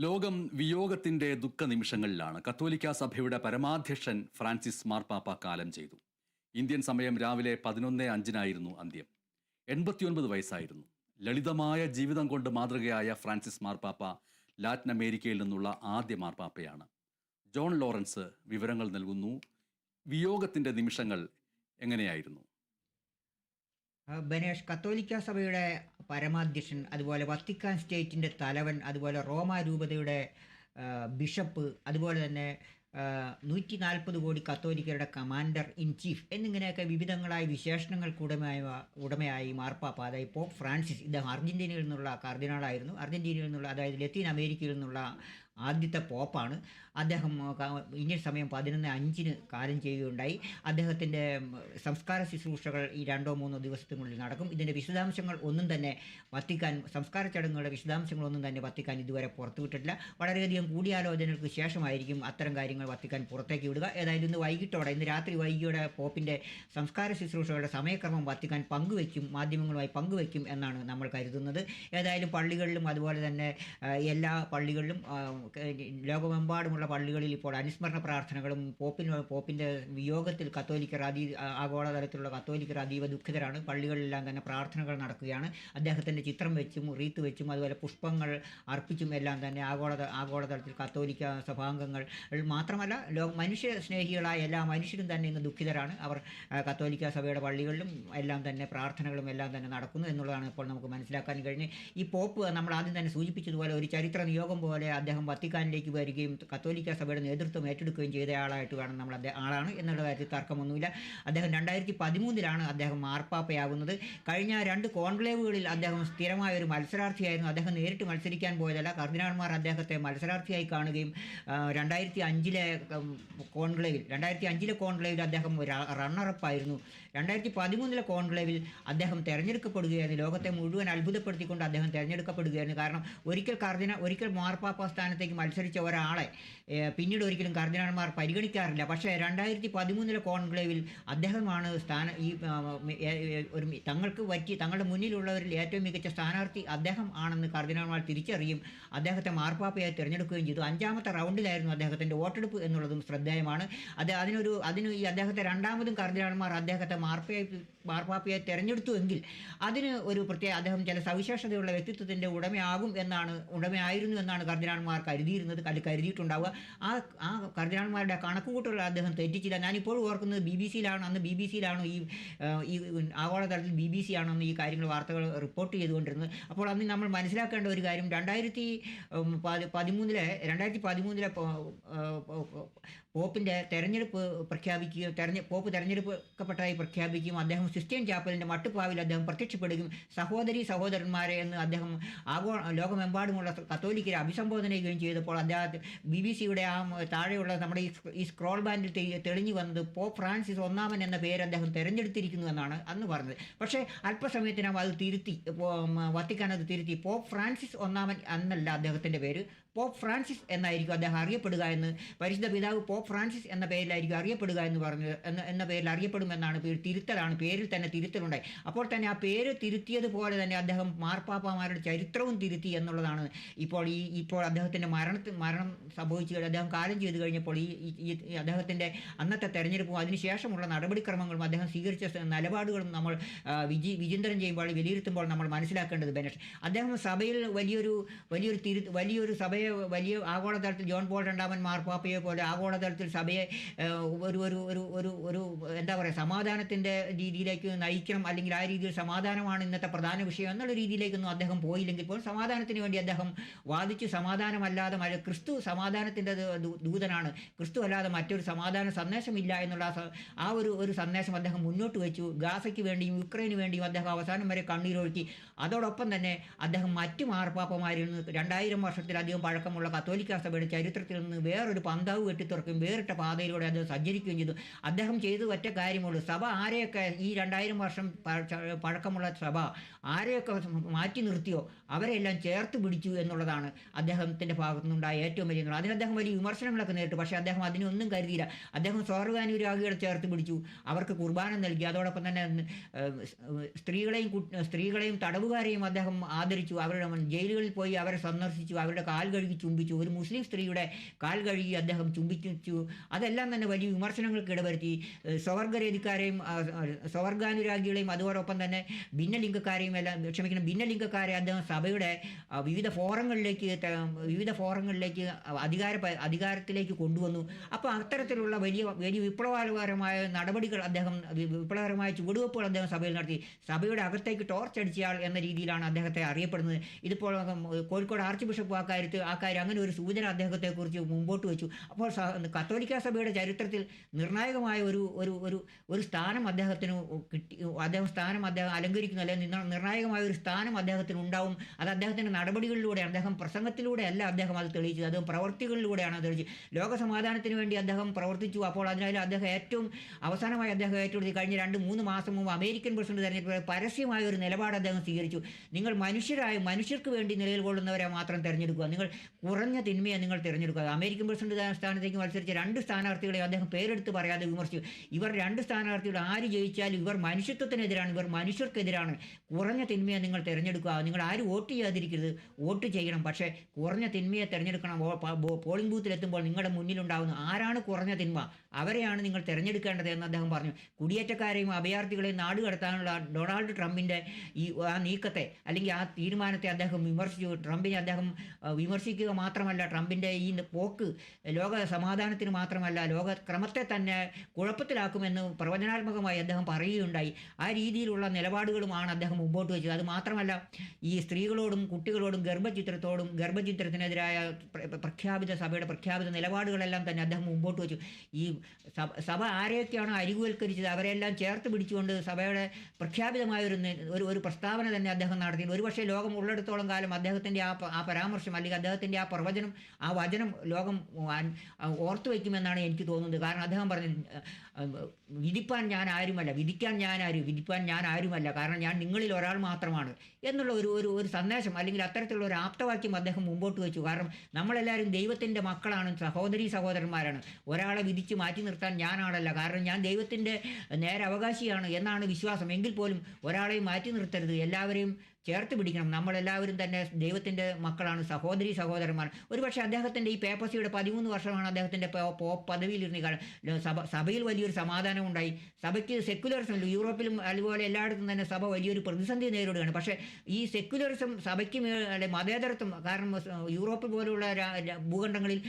ലോകം വിയോഗത്തിന്റെ ദുഃഖ നിമിഷങ്ങളിലാണ് കത്തോലിക്ക സഭയുടെ പരമാധ്യക്ഷൻ ഫ്രാൻസിസ് മാർപ്പാപ്പ കാലം ചെയ്തു. ഇന്ത്യൻ സമയം രാവിലെ പതിനൊന്ന് അഞ്ചിനായിരുന്നു അന്ത്യം. എൺപത്തിയൊൻപത് വയസ്സായിരുന്നു. ലളിതമായ ജീവിതം കൊണ്ട് മാതൃകയായ ഫ്രാൻസിസ് മാർപ്പാപ്പ ലാറ്റിൻ അമേരിക്കയിൽ നിന്നുള്ള ആദ്യ മാർപ്പാപ്പയാണ്. ജോൺ ലോറൻസ് വിവരങ്ങൾ നൽകുന്നു. വിയോഗത്തിന്റെ നിമിഷങ്ങൾ എങ്ങനെയായിരുന്നു? ബനേഷ് കത്തോലിക്ക സഭയുടെ പരമാധ്യക്ഷൻ അതുപോലെ വത്തിക്കാൻ സ്റ്റേറ്റിന്റെ തലവൻ അതുപോലെ റോമ രൂപതയുടെ ബിഷപ്പ് അതുപോലെ തന്നെ നൂറ്റി നാൽപ്പത് കോടി കത്തോലിക്കരുടെ കമാൻഡർ ഇൻ ചീഫ് എന്നിങ്ങനെയൊക്കെ വിവിധങ്ങളായ വിശേഷണങ്ങൾക്ക് ഉടമയായ ഉടമയായി മാർപ്പാപ്പ അതായത് പോപ്പ് ഫ്രാൻസിസ്. ഇദ്ദേഹം അർജന്റീനയിൽ നിന്നുള്ള കർദിനാളായിരുന്നു അർജന്റീനയിൽ നിന്നുള്ള അതായത് ലത്തീൻ അമേരിക്കയിൽ നിന്നുള്ള ആദ്യത്തെ പോപ്പാണ്. അദ്ദേഹം ഇന്ത്യൻ സമയം പതിനൊന്ന് അഞ്ചിന് കാലം ചെയ്യുകയുണ്ടായി. അദ്ദേഹത്തിന്റെ സംസ്കാര ശുശ്രൂഷകൾ ഈ രണ്ടോ മൂന്നോ ദിവസത്തിനുള്ളിൽ നടക്കും. ഇതിന്റെ വിശദാംശങ്ങൾ ഒന്നും തന്നെ വത്തിക്കാൻ സംസ്കാര ചടങ്ങുകളുടെ വിശദാംശങ്ങളൊന്നും തന്നെ വത്തിക്കാൻ ഇതുവരെ പുറത്തുവിട്ടിട്ടില്ല വളരെയധികം കൂടിയാലോചനകൾക്ക് ശേഷമായിരിക്കും അത്തരം കാര്യങ്ങൾ വത്തിക്കാൻ പുറത്തേക്ക് വിടുക. ഏതായാലും ഇന്ന് വൈകിട്ടോടെ ഇന്ന് രാത്രി വൈകിയോടെ പോപ്പിന്റെ സംസ്കാര ശുശ്രൂഷകളുടെ സമയക്രമം വത്തിക്കാൻ പങ്കുവയ്ക്കും മാധ്യമങ്ങളുമായി പങ്കുവയ്ക്കും എന്നാണ് നമ്മൾ കരുതുന്നത്. ഏതായാലും പള്ളികളിലും അതുപോലെ തന്നെ എല്ലാ പള്ളികളിലും ലോകമെമ്പാടുമുള്ള പള്ളികളിൽ ഇപ്പോൾ അനുസ്മരണ പ്രാർത്ഥനകളും പോപ്പിൻ പോപ്പിന്റെ വിയോഗത്തിൽ കത്തോലിക്കർ അതി ആഗോളതലത്തിലുള്ള കത്തോലിക്കർ അതീവ ദുഃഖിതരാണ്. പള്ളികളിലെല്ലാം തന്നെ പ്രാർത്ഥനകൾ നടക്കുകയാണ്. അദ്ദേഹത്തിന്റെ ചിത്രം വെച്ചും റീത്ത് വെച്ചും അതുപോലെ പുഷ്പങ്ങൾ അർപ്പിച്ചും എല്ലാം തന്നെ ആഗോള ആഗോളതലത്തിൽ കത്തോലിക്ക സഭാംഗങ്ങൾ. മാത്രമല്ല ലോ മനുഷ്യ സ്നേഹികളായ എല്ലാ മനുഷ്യരും തന്നെ ഇന്ന് ദുഃഖിതരാണ്. അവർ കത്തോലിക്ക സഭയുടെ പള്ളികളിലും എല്ലാം തന്നെ പ്രാർത്ഥനകളും എല്ലാം തന്നെ നടക്കുന്നു എന്നുള്ളതാണ് ഇപ്പോൾ നമുക്ക് മനസ്സിലാക്കാൻ കഴിഞ്ഞ് ഈ പോപ്പ് നമ്മൾ ആദ്യം തന്നെ സൂചിപ്പിച്ചതുപോലെ ഒരു ചരിത്ര നിയോഗം പോലെ അദ്ദേഹം വത്തിക്കാനിലേക്ക് വരികയും കത്തോലിക്ക സഭയുടെ നേതൃത്വം ഏറ്റെടുക്കുകയും ചെയ്ത ആളായിട്ട് വേണം നമ്മൾ അദ്ദേഹം ആളാണ് എന്നുള്ള കാര്യത്തിൽ തർക്കമൊന്നുമില്ല. അദ്ദേഹം രണ്ടായിരത്തി പതിമൂന്നിലാണ് അദ്ദേഹം മാർപ്പാപ്പയാകുന്നത് കഴിഞ്ഞ രണ്ട് കോൺക്ലേവുകളിൽ അദ്ദേഹം സ്ഥിരമായ ഒരു മത്സരാർത്ഥിയായിരുന്നു. അദ്ദേഹം നേരിട്ട് മത്സരിക്കാൻ പോയതല്ല. കർദിനാൾമാർ അദ്ദേഹത്തെ മത്സരാർത്ഥിയായി കാണുകയും രണ്ടായിരത്തി അഞ്ചിലെ കോൺക്ലേവിൽ രണ്ടായിരത്തി അഞ്ചിലെ കോൺക്ലേവിൽ അദ്ദേഹം റണ്ണറപ്പായിരുന്നു. രണ്ടായിരത്തി പതിമൂന്നിലെ കോൺക്ലേവിൽ അദ്ദേഹം തിരഞ്ഞെടുക്കപ്പെടുകയായിരുന്നു. ലോകത്തെ മുഴുവൻ അത്ഭുതപ്പെടുത്തിക്കൊണ്ട് അദ്ദേഹം തിരഞ്ഞെടുക്കപ്പെടുകയായിരുന്നു. കാരണം ഒരിക്കൽ കർദിന ഒരിക്കൽ മാർപ്പാപ്പ സ്ഥാനത്തേക്ക് മത്സരിച്ച ഒരാളെ പിന്നീട് ഒരിക്കലും കർദിനാൾമാർ പരിഗണിക്കാറില്ല. പക്ഷേ രണ്ടായിരത്തി പതിമൂന്നിലെ കോൺക്ലേവിൽ അദ്ദേഹമാണ് സ്ഥാന ഈ ഒരു തങ്ങൾക്ക് പറ്റി തങ്ങളുടെ മുന്നിലുള്ളവരിൽ ഏറ്റവും മികച്ച സ്ഥാനാർത്ഥി അദ്ദേഹം ആണെന്ന് കർദിനാൾമാർ തിരിച്ചറിയും. അദ്ദേഹത്തെ മാർപ്പാപ്പയായി തിരഞ്ഞെടുക്കുകയും ചെയ്തു. അഞ്ചാമത്തെ റൗണ്ടിലായിരുന്നു അദ്ദേഹത്തിന്റെ വോട്ടെടുപ്പ് എന്നുള്ളതും ശ്രദ്ധേയമാണ്. അത് അതിനൊരു അതിന് ഈ അദ്ദേഹത്തെ രണ്ടാമതും കർദിനാൾമാർ അദ്ദേഹത്തെ മാർപ്പയായി മാർപ്പാപ്പയായി തിരഞ്ഞെടുത്തു എങ്കിൽ അതിന് ഒരു പ്രത്യേക അദ്ദേഹം ചില സവിശേഷതയുള്ള വ്യക്തിത്വത്തിന്റെ ഉടമയാകും എന്നാണ് ഉടമയായിരുന്നു എന്നാണ് കർദിനാൾമാർ കരുതിയിരുന്നത് കരു കരുതിയിട്ടുണ്ടാവുക. ആ ആ കർദിനാൾമാരുടെ കണക്കുകൂട്ടലുകൾ അദ്ദേഹം തെറ്റിച്ചില്ല. ഞാനിപ്പോഴും ഓർക്കുന്നത് ബി ബി സിയിലാണ് അന്ന് ബി ബി സിയിലാണ് ഈ ഈ ആഗോളതലത്തിൽ ബി ബി സി ആണെന്ന് ഈ കാര്യങ്ങൾ വാർത്തകൾ റിപ്പോർട്ട് ചെയ്തുകൊണ്ടിരുന്നത്. അപ്പോൾ അന്ന് നമ്മൾ മനസ്സിലാക്കേണ്ട ഒരു കാര്യം രണ്ടായിരത്തി പതിമൂന്നിലെ രണ്ടായിരത്തി പതിമൂന്നിലെ പോപ്പിന്റെ തെരഞ്ഞെടുപ്പ് പ്രഖ്യാപിക്കുകയും തെരഞ്ഞെ പോപ്പ് തെരഞ്ഞെടുക്കപ്പെട്ടതായി പ്രഖ്യാപിക്കുകയും അദ്ദേഹം സിസ്റ്റീൻ ചാപ്പലിന്റെ മട്ടുപ്പാവിൽ അദ്ദേഹം പ്രത്യക്ഷപ്പെടുകയും സഹോദരി സഹോദരന്മാരെ എന്ന് അദ്ദേഹം ആഗോ ലോകമെമ്പാടുമുള്ള കത്തോലിക്കരെ അഭിസംബോധന ചെയ്യുകയും ചെയ്തപ്പോൾ അദ്ദേഹത്തെ ബി ബി സിയുടെ ആ താഴെയുള്ള നമ്മുടെ ഈ സ്ക്രോൾ ബാൻഡിൽ തെളിഞ്ഞു വന്നത് പോ ഫ്രാൻസിസ് ഒന്നാമൻ എന്ന പേര് അദ്ദേഹം തിരഞ്ഞെടുത്തിരിക്കുന്നു എന്നാണ് അന്ന് പറഞ്ഞത്. പക്ഷേ അല്പസമയത്തിനകം അത് തിരുത്തി വത്തിക്കാൻ അത് തിരുത്തി. പോ ഫ്രാൻസിസ് ഒന്നാമൻ എന്നല്ല അദ്ദേഹത്തിന്റെ പേര്. പോപ്പ് ഫ്രാൻസിസ് എന്നായിരിക്കും അദ്ദേഹം അറിയപ്പെടുക എന്ന്. പരിശുദ്ധ പിതാവ് പോപ്പ് ഫ്രാൻസിസ് എന്ന പേരിലായിരിക്കും അറിയപ്പെടുക എന്ന് പറഞ്ഞു എന്ന എന്ന പേരിൽ അറിയപ്പെടുമെന്നാണ് തിരുത്തലാണ്. പേരിൽ തന്നെ തിരുത്തലുണ്ടായി. അപ്പോൾ തന്നെ ആ പേര് തിരുത്തിയതുപോലെ തന്നെ അദ്ദേഹം മാർപ്പാപ്പമാരുടെ ചരിത്രവും തിരുത്തി എന്നുള്ളതാണ്. ഇപ്പോൾ ഈ ഇപ്പോൾ അദ്ദേഹത്തിന്റെ മരണത്തിൽ മരണം സംഭവിച്ചു അദ്ദേഹം കാലം ചെയ്തു കഴിഞ്ഞപ്പോൾ ഈ അദ്ദേഹത്തിന്റെ അന്നത്തെ തെരഞ്ഞെടുപ്പും അതിനുശേഷമുള്ള നടപടിക്രമങ്ങളും അദ്ദേഹം സ്വീകരിച്ച നിലപാടുകളും നമ്മൾ വിജി വിചിന്തനം ചെയ്യുമ്പോൾ വിലയിരുത്തുമ്പോൾ നമ്മൾ മനസ്സിലാക്കേണ്ടത് ബനേഷ്. അദ്ദേഹം സഭയിൽ വലിയൊരു വലിയൊരു തിരു വലിയൊരു സഭയെ വലിയ ആഗോളതലത്തിൽ ജോൺ പോൾ രണ്ടാമൻ മാർപ്പാപ്പയെ പോലെ ആഗോളതലത്തിൽ സഭയെ ഒരു ഒരു ഒരു ഒരു ഒരു എന്താ പറയുക സമാധാനത്തിന്റെ രീതിയിലേക്ക് നയിക്കണം അല്ലെങ്കിൽ ആ രീതിയിൽ സമാധാനമാണ് ഇന്നത്തെ പ്രധാന വിഷയം എന്നുള്ള രീതിയിലേക്കൊന്നും അദ്ദേഹം പോയില്ലെങ്കിൽ പോലും സമാധാനത്തിന് വേണ്ടി അദ്ദേഹം വാദിച്ച്. സമാധാനമല്ലാതെ മറ്റു ക്രിസ്തു സമാധാനത്തിന്റെ ദൂതനാണ്. ക്രിസ്തു അല്ലാതെ മറ്റൊരു സമാധാന സന്ദേശമില്ല എന്നുള്ള ആ ഒരു ഒരു സന്ദേശം അദ്ദേഹം മുന്നോട്ട് വെച്ചു. ഗാസയ്ക്ക് വേണ്ടിയും യുക്രൈന് വേണ്ടിയും അദ്ദേഹം അവസാനം വരെ കണ്ണീരൊഴുക്കി. അതോടൊപ്പം തന്നെ അദ്ദേഹം മറ്റു മാർപ്പാപ്പമാരിൽ നിന്ന് രണ്ടായിരം വർഷത്തിലധികം പഴക്കമുള്ള കത്തോലിക്ക സഭയുടെ ചരിത്രത്തിൽ നിന്ന് വേറൊരു പന്താവ് വെട്ടിത്തുറക്കും വേറിട്ട പാതയിലൂടെ അത് സഞ്ചരിക്കുകയും ചെയ്തു. അദ്ദേഹം ചെയ്തു ഒറ്റ കാര്യമുള്ളൂ. സഭ ആരെയൊക്കെ ഈ രണ്ടായിരം വർഷം പഴ- പഴക്കമുള്ള സഭ ആരെയൊക്കെ മാറ്റി നിർത്തിയോ അവരെല്ലാം ചേർത്ത് പിടിച്ചു എന്നുള്ളതാണ് അദ്ദേഹത്തിന്റെ ഭാഗത്തുനിന്നുണ്ടായ ഏറ്റവും വലിയ. അതിന് അദ്ദേഹം വലിയ വിമർശനങ്ങളൊക്കെ നേരിട്ടു. പക്ഷേ അദ്ദേഹം അതിനൊന്നും കരുതിയില്ല. അദ്ദേഹം സ്വർഗാനുരാഗികളെ ചേർത്ത് പിടിച്ചു. അവർക്ക് കുർബാന നൽകി. അതോടൊപ്പം തന്നെ സ്ത്രീകളെയും സ്ത്രീകളെയും തടവുകാരെയും അദ്ദേഹം ആദരിച്ചു. അവരുടെ ജയിലുകളിൽ പോയി അവരെ സന്ദർശിച്ചു. അവരുടെ കാൽ കഴുകി ചുംബിച്ചു. ഒരു മുസ്ലിം സ്ത്രീയുടെ കാൽ കഴുകി അദ്ദേഹം ചുംബിച്ചു. അതെല്ലാം തന്നെ വലിയ വിമർശനങ്ങൾക്ക് ഇടവരുത്തി. സ്വവർഗരേതിക്കാരെയും സ്വവർഗാനുരാഗികളെയും അതോടൊപ്പം തന്നെ ഭിന്നലിംഗക്കാരെയും എല്ലാം ക്ഷമിക്കണം ഭിന്നലിംഗക്കാരെ അദ്ദേഹം സഭയുടെ വിവിധ ഫോറങ്ങളിലേക്ക് വിവിധ ഫോറങ്ങളിലേക്ക് അധികാര അധികാരത്തിലേക്ക് കൊണ്ടുവന്നു. അപ്പോൾ അത്തരത്തിലുള്ള വലിയ വലിയ വിപ്ലവകരമായ നടപടികൾ അദ്ദേഹം വിപ്ലവകരമായ ചുവടുവെപ്പുകൾ അദ്ദേഹം സഭയിൽ നടത്തി. സഭയുടെ അകത്തേക്ക് ടോർച്ച് അടിച്ചയാൾ എന്ന രീതിയിലാണ് അദ്ദേഹത്തെ അറിയപ്പെടുന്നത്. ഇതിപ്പോൾ കോഴിക്കോട് ആർച്ച് ബിഷപ്പ് ആ കാര്യത്തിൽ ആ കാര്യം അങ്ങനെ ഒരു സൂചന അദ്ദേഹത്തെക്കുറിച്ച് മുമ്പോട്ട് വെച്ചു. അപ്പോൾ കത്തോലിക്ക സഭയുടെ ചരിത്രത്തിൽ നിർണായകമായ ഒരു ഒരു ഒരു ഒരു സ്ഥാനം അദ്ദേഹത്തിന് കിട്ടി അദ്ദേഹം സ്ഥാനം അദ്ദേഹം അലങ്കരിക്കുന്നു അല്ലെങ്കിൽ നിർണായകമായ ഒരു സ്ഥാനം അദ്ദേഹത്തിന് ഉണ്ടാവും അത് അദ്ദേഹത്തിന്റെ നടപടികളിലൂടെ അദ്ദേഹം പ്രസംഗത്തിലൂടെ അല്ല അദ്ദേഹം അത് തെളിയിച്ചത്. അദ്ദേഹം പ്രവർത്തികളിലൂടെയാണ് തെളിയിച്ചത്. ലോക സമാധാനത്തിന് വേണ്ടി അദ്ദേഹം പ്രവർത്തിച്ചു. അപ്പോൾ അതിനാൽ അദ്ദേഹം ഏറ്റവും അവസാനമായി അദ്ദേഹം ഏറ്റെടുത്ത് കഴിഞ്ഞ രണ്ട് മൂന്ന് മാസം മുമ്പ് അമേരിക്കൻ പ്രസിഡന്റ് തെരഞ്ഞെടുപ്പ് പരസ്യമായ ഒരു നിലപാട് അദ്ദേഹം സ്വീകരിച്ചു. നിങ്ങൾ മനുഷ്യരായ മനുഷ്യർക്ക് വേണ്ടി നിലയിൽ കൊള്ളുന്നവരെ മാത്രം തിരഞ്ഞെടുക്കുക. നിങ്ങൾ കുറഞ്ഞ തിന്മയെ നിങ്ങൾ തിരഞ്ഞെടുക്കുക. അമേരിക്കൻ പ്രസിഡന്റ് സ്ഥാനത്തേക്ക് മത്സരിച്ച രണ്ട് സ്ഥാനാർത്ഥികളെ അദ്ദേഹം പേരെടുത്ത് പറയാതെ വിമർശിച്ചു. ഇവർ രണ്ട് സ്ഥാനാർത്ഥികൾ ആര് ജയിച്ചാലും ഇവർ മനുഷ്യത്വത്തിനെതിരാണ് ഇവർ മനുഷ്യർക്കെതിരാണ്. കുറഞ്ഞ തിന്മയെ നിങ്ങൾ തിരഞ്ഞെടുക്കുക. നിങ്ങൾ ആര് വോട്ട് ചെയ്യാതിരിക്കരുത്. വോട്ട് ചെയ്യണം. പക്ഷേ കുറഞ്ഞ തിന്മയെ തിരഞ്ഞെടുക്കണം. പോളിംഗ് ബൂത്തിലെത്തുമ്പോൾ നിങ്ങളുടെ മുന്നിലുണ്ടാകുന്ന ആരാണ് കുറഞ്ഞ തിന്മ? അവരെയാണ് നിങ്ങൾ തിരഞ്ഞെടുക്കേണ്ടത് എന്ന് അദ്ദേഹം പറഞ്ഞു. കുടിയേറ്റക്കാരെയും അഭയാർത്ഥികളെയും നാട് കടത്താനുള്ള ഡൊണാൾഡ് ട്രംപിന്റെ ഈ ആ നീക്കത്തെ അല്ലെങ്കിൽ ആ തീരുമാനത്തെ അദ്ദേഹം വിമർശിച്ചു. ട്രംപിനെ അദ്ദേഹം ആ, വിമർശിക്കുക മാത്രമല്ല ട്രംപിന്റെ ഈ പോക്ക് ലോക സമാധാനത്തിന് മാത്രമല്ല ലോക ക്രമത്തെ തന്നെ കുഴപ്പത്തിലാക്കുമെന്ന് പ്രവചനാത്മകമായി അദ്ദേഹം പറയുകയുണ്ടായി. ആ രീതിയിലുള്ള നിലപാടുകളുമാണ് അദ്ദേഹം മുമ്പോട്ട് വെച്ചത്. അത് മാത്രമല്ല ഈ സ്ത്രീകളോടും കുട്ടികളോടും ഗർഭചിത്രത്തോടും ഗർഭചിത്രത്തിനെതിരായ പ്രഖ്യാപിത സഭയുടെ പ്രഖ്യാപിത നിലപാടുകളെല്ലാം തന്നെ അദ്ദേഹം മുമ്പോട്ട് വെച്ചു. ഈ സഭ ആരെയൊക്കെയാണ് അരികുവൽക്കരിച്ചത് അവരെല്ലാം ചേർത്ത് പിടിച്ചുകൊണ്ട് സഭയുടെ പ്രഖ്യാപിതമായ ഒരു ഒരു പ്രസ്താവന തന്നെ അദ്ദേഹം നടത്തി ഒരുപക്ഷെ ലോകം ഉള്ളിടത്തോളം കാലം അദ്ദേഹത്തിന്റെ ആ ആ പരാമർശം അല്ലെങ്കിൽ അദ്ദേഹത്തിന്റെ ആ പ്രവചനം ആ വചനം ലോകം ഓർത്തു വയ്ക്കുമെന്നാണ് എനിക്ക് തോന്നുന്നത്. കാരണം അദ്ദേഹം പറഞ്ഞു വിധിപ്പാൻ ഞാൻ ആരുമല്ല വിധിക്കാൻ ഞാൻ ആരും വിധിപ്പാൻ ഞാൻ ആരുമല്ല കാരണം ഞാൻ നിങ്ങളിൽ ഒരാൾ മാത്രമാണ് എന്നുള്ള ഒരു ഒരു ഒരു സന്ദേശം അല്ലെങ്കിൽ അത്തരത്തിലുള്ള ഒരു ആപ്തവാക്യം അദ്ദേഹം മുമ്പോട്ട് വെച്ചു. കാരണം നമ്മളെല്ലാവരും ദൈവത്തിന്റെ മക്കളാണ് സഹോദരി സഹോദരന്മാരാണ്. ഒരാളെ വിധിച്ച് മാറ്റി നിർത്താൻ ഞാനാണല്ല. കാരണം ഞാൻ ദൈവത്തിന്റെ നേരെ അവകാശിയാണ് എന്നാണ് വിശ്വാസം. എങ്കിൽ പോലും ഒരാളെയും മാറ്റി നിർത്തരുത്. എല്ലാവരെയും ചേർത്ത് പിടിക്കണം. നമ്മളെല്ലാവരും തന്നെ ദൈവത്തിന്റെ മക്കളാണ് സഹോദരി സഹോദരന്മാർ. ഒരുപക്ഷെ അദ്ദേഹത്തിന്റെ ഈ പേപ്പസിയുടെ പതിമൂന്ന് വർഷമാണ് അദ്ദേഹത്തിന്റെ പോ സഭ സഭയിൽ വലിയൊരു സമാധാനം ഉണ്ടായി സഭയ്ക്ക് സെക്യുലറിസം യൂറോപ്പിലും അതുപോലെ എല്ലായിടത്തും തന്നെ സഭ വലിയൊരു പ്രതിസന്ധി നേരിടുകയാണ്. പക്ഷേ ഈ സെക്യുലറിസം സഭയ്ക്ക് അല്ലെ മതേതരത്വം കാരണം യൂറോപ്പ് പോലുള്ള ഭൂഖണ്ഡങ്ങളിൽ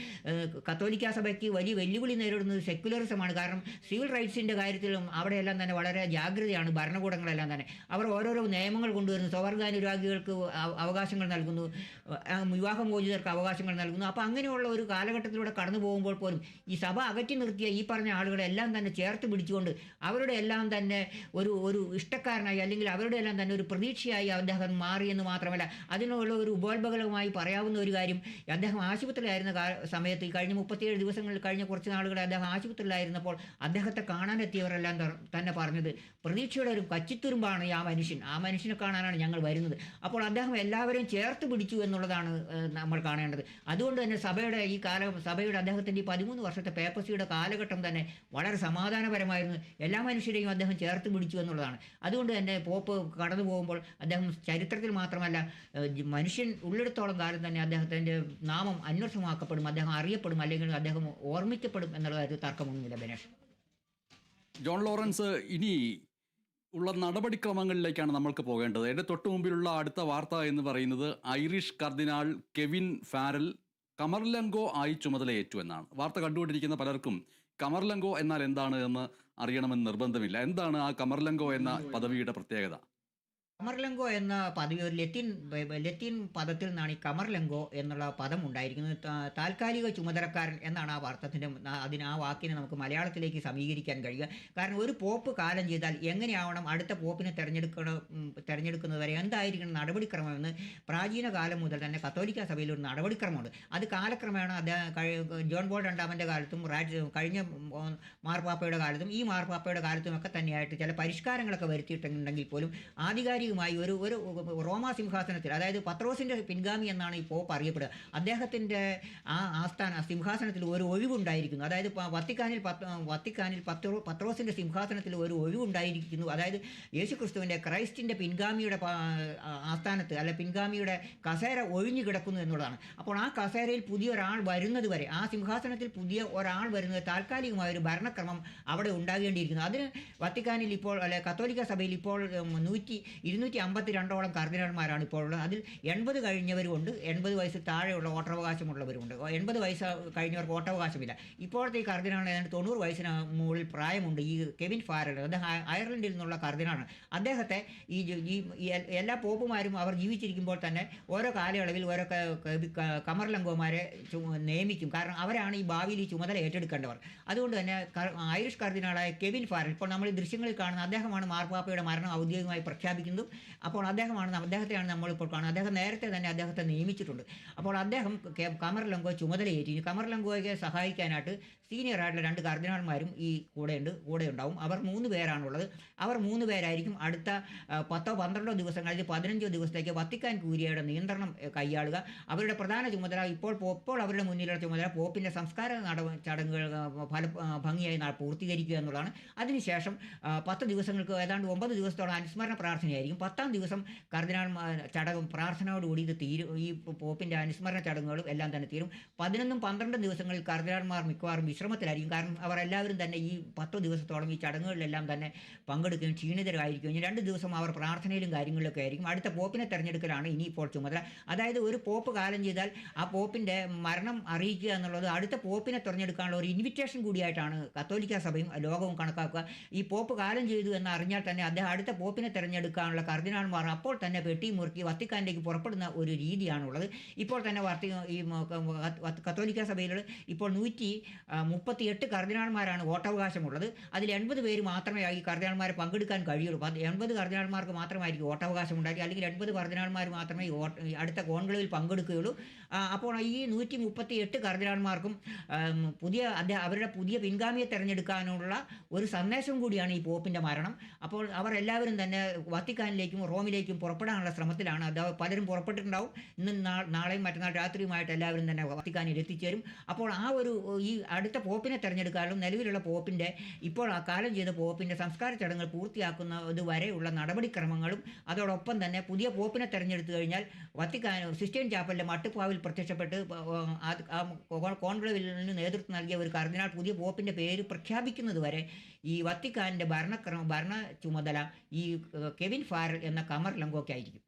കത്തോലിക്ക സഭയ്ക്ക് വലിയ വെല്ലുവിളി നേരിടുന്നത് സെക്യുലറിസമാണ് കാരണം സിവിൽ റൈറ്റ്സിന്റെ കാര്യത്തിലും അവിടെയെല്ലാം തന്നെ വളരെ ജാഗ്രതയാണ്. ഭരണകൂടങ്ങളെല്ലാം തന്നെ. അവർ ഓരോരോ നിയമങ്ങൾ കൊണ്ടുവരുന്നു. സ്വവർഗാനുരാഗികൾക്ക് അവ- അവകാശങ്ങൾ നൽകുന്നു. വിവാഹമോചിതർക്ക് അവകാശങ്ങൾ നൽകുന്നു. അപ്പോൾ അങ്ങനെയുള്ള ഒരു കാലഘട്ടത്തിലൂടെ കടന്നു പോകുമ്പോൾ പോലും ഈ സഭ അകറ്റി നിർത്തിയ ഈ പറഞ്ഞ ആളുകളെല്ലാം തന്നെ ചേർത്ത് പിടിച്ചുകൊണ്ട് അവരുടെ എല്ലാം തന്നെ ഒരു ഒരു ഇഷ്ടക്കാരനായി അല്ലെങ്കിൽ അവരുടെ എല്ലാം തന്നെ ഒരു പ്രതീക്ഷയായി അദ്ദേഹം മാറിയെന്ന് മാത്രമല്ല അതിനുള്ള ഒരു ഉപോത്ഭകലമായി പറയാവുന്ന ഒരു കാര്യം അദ്ദേഹം ആശുപത്രിയിലായിരുന്ന സമയത്ത് ഈ കഴിഞ്ഞ മുപ്പത്തിയേഴ് ദിവസങ്ങളിൽ കഴിഞ്ഞ കുറച്ച് നാളുകളെ അദ്ദേഹം ആശുപത്രിയിലായിരുന്നപ്പോൾ അദ്ദേഹത്തെ കാണാനെത്തിയവരെല്ലാം തന്നെ പറഞ്ഞത് പ്രതീക്ഷയുടെ ഒരു കച്ചിത്തുരുമ്പാണ് ആ മനുഷ്യൻ. ആ മനുഷ്യനെ കാണാനാണ് ഞങ്ങൾ വരുന്നത്. അപ്പോൾ അദ്ദേഹം എല്ലാവരെയും ചേർത്ത് പിടിച്ചു എന്നുള്ളതാണ് നമ്മൾ കാണേണ്ടത്. അതുകൊണ്ട് തന്നെ സഭയുടെ ഈ കാല സഭയുടെ അദ്ദേഹത്തിന്റെ ഈ പതിമൂന്ന് വർഷത്തെ പേപ്പസിയുടെ കാലഘട്ടം തന്നെ വളരെ സമാധാനപരമായിരുന്നു. എല്ലാ മനുഷ്യരെയും അദ്ദേഹം ചേർത്ത് പിടിച്ചു എന്നുള്ളതാണ്. അതുകൊണ്ട് തന്നെ പോപ്പ് കടന്നു പോകുമ്പോൾ അദ്ദേഹം ചരിത്രത്തിൽ മാത്രമല്ല മനുഷ്യൻ ഉള്ളിടത്തോളം കാലം തന്നെ അദ്ദേഹത്തിന്റെ നാമം അന്വർത്ഥമാക്കപ്പെടും അദ്ദേഹം അറിയപ്പെടും അല്ലെങ്കിൽ അദ്ദേഹം ഓർമ്മിക്കപ്പെടും എന്നുള്ള കാര്യത്തിൽ തർക്കമൊന്നുമില്ല ബനേഷ്. ജോൺ ലോറൻസ് ഇനി ഉള്ള നടപടിക്രമങ്ങളിലേക്കാണ് നമ്മൾക്ക് പോകേണ്ടത്. എന്റെ തൊട്ടു മുമ്പിലുള്ള അടുത്ത വാർത്ത എന്ന് പറയുന്നത് ഐറിഷ് കർദിനാൾ കെവിൻ ഫാരൽ കമർലങ്കോ ആയി ചുമതലയേറ്റു എന്നാണ്. വാർത്ത കണ്ടുകൊണ്ടിരിക്കുന്ന പലർക്കും കമർലങ്കോ എന്നാൽ എന്താണ് എന്ന് അറിയണമെന്ന് നിർബന്ധമില്ല. എന്താണ് ആ കമർലങ്കോ എന്ന പദവിയുടെ പ്രത്യേകത? കമർലങ്കോ എന്ന പദവി ഒരു ലത്തീൻ ലത്തീൻ പദത്തിൽ നിന്നാണ് ഈ കമർലങ്കോ എന്നുള്ള പദം ഉണ്ടായിരിക്കുന്നത്. താൽക്കാലിക ചുമതലക്കാരൻ എന്നാണ് ആ വാർത്തത്തിന്റെ അതിന് ആ വാക്കിനെ നമുക്ക് മലയാളത്തിലേക്ക് സമീകരിക്കാൻ കഴിയുക. കാരണം ഒരു പോപ്പ് കാലം ചെയ്താൽ എങ്ങനെയാവണം അടുത്ത പോപ്പിനെ തിരഞ്ഞെടുക്കണം തിരഞ്ഞെടുക്കുന്നത് വരെ എന്തായിരിക്കണം നടപടിക്രമമെന്ന് പ്രാചീന കാലം മുതൽ തന്നെ കത്തോലിക്ക സഭയിൽ ഒരു നടപടിക്രമമുണ്ട്. അത് കാലക്രമേണ അദ്ദേഹം ജോൺ ബോൾ രണ്ടാമന്റെ കാലത്തും റാജ് കഴിഞ്ഞ മാർപ്പാപ്പയുടെ കാലത്തും ഈ മാർപ്പാപ്പയുടെ കാലത്തും ഒക്കെ തന്നെയായിട്ട് ചില പരിഷ്കാരങ്ങളൊക്കെ വരുത്തിയിട്ടുണ്ടെങ്കിൽ പോലും ആധികാരികമായി താൽക്കാലികമായി ഒരു ഒരു റോമാ സിംഹാസനത്തിൽ അതായത് പത്രോസിന്റെ പിൻഗാമി എന്നാണ് ഈ പോപ്പ് അറിയപ്പെടുക. അദ്ദേഹത്തിന്റെ ആ ആസ്ഥാന സിംഹാസനത്തിൽ ഒരു ഒഴിവുണ്ടായിരിക്കുന്നു. അതായത് വത്തിക്കാനിൽ പത്ത് വത്തിക്കാനിൽ പത്രോ പത്രോസിന്റെ സിംഹാസനത്തിൽ ഒരു ഒഴിവുണ്ടായിരിക്കുന്നു. അതായത് യേശു ക്രിസ്തുവിന്റെ ക്രൈസ്റ്റിന്റെ പിൻഗാമിയുടെ ആസ്ഥാനത്ത് അല്ലെ പിൻഗാമിയുടെ കസേര ഒഴിഞ്ഞു കിടക്കുന്നു എന്നുള്ളതാണ്. അപ്പോൾ ആ കസേരയിൽ പുതിയ ഒരാൾ വരുന്നത് വരെ ആ സിംഹാസനത്തിൽ പുതിയ ഒരാൾ വരുന്നത് താൽക്കാലികമായ ഒരു ഭരണക്രമം അവിടെ ഉണ്ടാകേണ്ടിയിരിക്കുന്നു. അതിന് വത്തിക്കാനിൽ ഇപ്പോൾ അല്ലെ കത്തോലിക്ക സഭയിൽ ഇപ്പോൾ നൂറ്റി ഇരുന്നൂറ്റി അമ്പത്തി രണ്ടോളം കർദിനാൾമാരാണ് ഇപ്പോൾ ഉള്ളത് അതിൽ എൺപത് കഴിഞ്ഞവരുമുണ്ട് എൺപത് വയസ്സ് താഴെയുള്ള വോട്ടവകാശമുള്ളവരുമുണ്ട്. എൺപത് വയസ്സ് കഴിഞ്ഞവർക്ക് വോട്ടവകാശമില്ല. ഇപ്പോഴത്തെ ഈ കർദിനാൾ ഏതാണ്ട് തൊണ്ണൂറ് വയസ്സിന് മുകളിൽ പ്രായമുണ്ട് ഈ കെവിൻ ഫാരൽ. അദ്ദേഹം അയ- അയർലൻഡിൽ നിന്നുള്ള കർദിനാണ് അദ്ദേഹത്തെ ഈ എല്ലാ പോപ്പുമാരും അവർ ജീവിച്ചിരിക്കുമ്പോൾ തന്നെ ഓരോ കാലയളവിൽ ഓരോ കമർലംഗോമാരെ നിയമിക്കും. കാരണം അവരാണ് ഈ ഭാവിയിൽ ഈ ചുമതല ഏറ്റെടുക്കേണ്ടവർ. അതുകൊണ്ട് തന്നെ ഐറിഷ് കർദിനാളായ കെവിൻ ഫാരൽ ഇപ്പോൾ നമ്മൾ ദൃശ്യങ്ങളിൽ കാണുന്ന അദ്ദേഹമാണ് മാർപ്പാപ്പയുടെ മരണം ഔദ്യോഗികമായി പ്രഖ്യാപിക്കുന്നതും അപ്പോൾ അദ്ദേഹമാണ് അദ്ദേഹത്തെയാണ് നമ്മളിപ്പോൾ കാണുന്നത്. അദ്ദേഹം നേരത്തെ തന്നെ അദ്ദേഹത്തെ നിയമിച്ചിട്ടുണ്ട്. അപ്പോൾ അദ്ദേഹം കമർ ലങ്കോ ചുമതലയേറ്റി. കമർ കമർലംഗോയെ സഹായിക്കാനായിട്ട് സീനിയർ ആയിട്ടുള്ള രണ്ട് കർദിനാൾമാരും ഈ കൂടെയുണ്ട് കൂടെ ഉണ്ടാവും അവർ മൂന്ന് പേരാണുള്ളത്. അവർ മൂന്ന് പേരായിരിക്കും അടുത്ത പത്തോ പന്ത്രണ്ടോ ദിവസങ്ങളിൽ പതിനഞ്ചോ ദിവസത്തേക്ക് വത്തിക്കാൻ കൂരിയയുടെ നിയന്ത്രണം കൈയാളുക. അവരുടെ പ്രധാന ചുമതല ഇപ്പോൾ ഇപ്പോൾ അവരുടെ മുന്നിലുള്ള ചുമതല പോപ്പിന്റെ സംസ്കാര നട ചടങ്ങുകൾ ഫല ഭംഗിയായി പൂർത്തീകരിക്കുക എന്നുള്ളതാണ്. അതിനുശേഷം പത്ത് ദിവസങ്ങൾക്ക് ഏതാണ്ട് ഒമ്പത് ദിവസത്തോളം അനുസ്മരണ പ്രാർത്ഥനയായിരിക്കും. പത്താം ദിവസം കർദിനാൾ ചടങ്ങും പ്രാർത്ഥനയോടുകൂടി ഇത് തീരും ഈ പോപ്പിന്റെ അനുസ്മരണ ചടങ്ങുകളും എല്ലാം തന്നെ തീരും. പതിനൊന്നും പന്ത്രണ്ടും ദിവസങ്ങളിൽ കർദിനാൾമാർ മിക്കവാറും വിശ്രമത്തിലായിരിക്കും. കാരണം അവർ എല്ലാവരും തന്നെ ഈ പത്ത് ദിവസത്തോളം ഈ ചടങ്ങുകളിലെല്ലാം തന്നെ പങ്കെടുക്കുകയും ക്ഷീണിതരായിരിക്കും ഇനി രണ്ട് ദിവസം അവർ പ്രാർത്ഥനയിലും കാര്യങ്ങളിലൊക്കെ ആയിരിക്കും. അടുത്ത പോപ്പിനെ തെരഞ്ഞെടുക്കലാണ് ഇനിയിപ്പോൾ ചുമതല. അതായത് ഒരു പോപ്പ് കാലം ചെയ്താൽ ആ പോപ്പിന്റെ മരണം അറിയിക്കുക എന്നുള്ളത് അടുത്ത പോപ്പിനെ തിരഞ്ഞെടുക്കാനുള്ള ഒരു ഇൻവിറ്റേഷൻ കൂടിയായിട്ടാണ് കത്തോലിക്ക സഭയും ലോകവും കണക്കാക്കുക. ഈ പോപ്പ് കാലം ചെയ്തു എന്ന് അറിഞ്ഞാൽ തന്നെ അദ്ദേഹം അടുത്ത പോപ്പിനെ തിരഞ്ഞെടുക്കാനുള്ള കർദിനാൾമാർ അപ്പോൾ തന്നെ പെട്ടി മുറുക്കി വത്തിക്കാനിലേക്ക് പുറപ്പെടുന്ന ഒരു രീതിയാണുള്ളത്. ഇപ്പോൾ തന്നെ വർത്തി ഈ കത്തോലിക്ക സഭയിൽ ഇപ്പോൾ നൂറ്റി മുപ്പത്തി എട്ട് കർദിനാൾമാരാണ് വോട്ടവകാശമുള്ളത്. അതിൽ എൺപത് പേര് മാത്രമേ ഈ കർദിനാൾമാരെ പങ്കെടുക്കാൻ കഴിയുള്ളൂ. പത്ത് എൺപത് കർദിനാൾമാർക്ക് മാത്രമായിരിക്കും വോട്ടവകാശം ഉണ്ടാക്കി അല്ലെങ്കിൽ എൺപത് കർദിനാൾമാർ മാത്രമേ അടുത്ത കോൺക്ലേവിൽ പങ്കെടുക്കുകയുള്ളൂ. അപ്പോൾ ഈ നൂറ്റി മുപ്പത്തി എട്ട് കർദിനാൾമാർക്കും പുതിയ അവരുടെ പുതിയ പിൻഗാമിയെ തിരഞ്ഞെടുക്കാനുള്ള ഒരു സന്ദേശം കൂടിയാണ് ഈ പോപ്പിന്റെ മരണം. അപ്പോൾ അവർ എല്ലാവരും തന്നെ വത്തിക്കാനിലേക്കും റോമിലേക്കും പുറപ്പെടാനുള്ള ശ്രമത്തിലാണ്. അത് പലരും പുറപ്പെട്ടിട്ടുണ്ടാവും. ഇന്ന് നാളെയും മറ്റന്നാൾ രാത്രിയുമായിട്ട് എല്ലാവരും തന്നെ വത്തിക്കാനിൽ എത്തിച്ചേരും. അപ്പോൾ ആ ഒരു ഈ അടുത്ത പോപ്പിനെ തിരഞ്ഞെടുക്കാനും നിലവിലുള്ള പോപ്പിന്റെ ഇപ്പോൾ ആ കാലം ചെയ്ത പോപ്പിന്റെ സംസ്കാര ചടങ്ങുകൾ പൂർത്തിയാക്കുന്നത് വരെയുള്ള നടപടിക്രമങ്ങളും അതോടൊപ്പം തന്നെ പുതിയ പോപ്പിനെ തിരഞ്ഞെടുത്തു കഴിഞ്ഞാൽ വത്തിക്കാൻ സിസ്റ്റീൻ ചാപ്പലിന്റെ മട്ടുപ്പാവിൽ പ്രത്യക്ഷപ്പെട്ട് കോൺക്ലേവിൽ നിന്ന് നേതൃത്വം നൽകിയ ഒരു കർദിനാൾ പുതിയ പോപ്പിന്റെ പേര് പ്രഖ്യാപിക്കുന്നത് വരെ ഈ വത്തിക്കാനിന്റെ ഭരണക്രമ ഭരണ ചുമതല ഈ കെവിൻ ഫാരൽ എന്ന കമർ ലംഗോക്കായിരിക്കും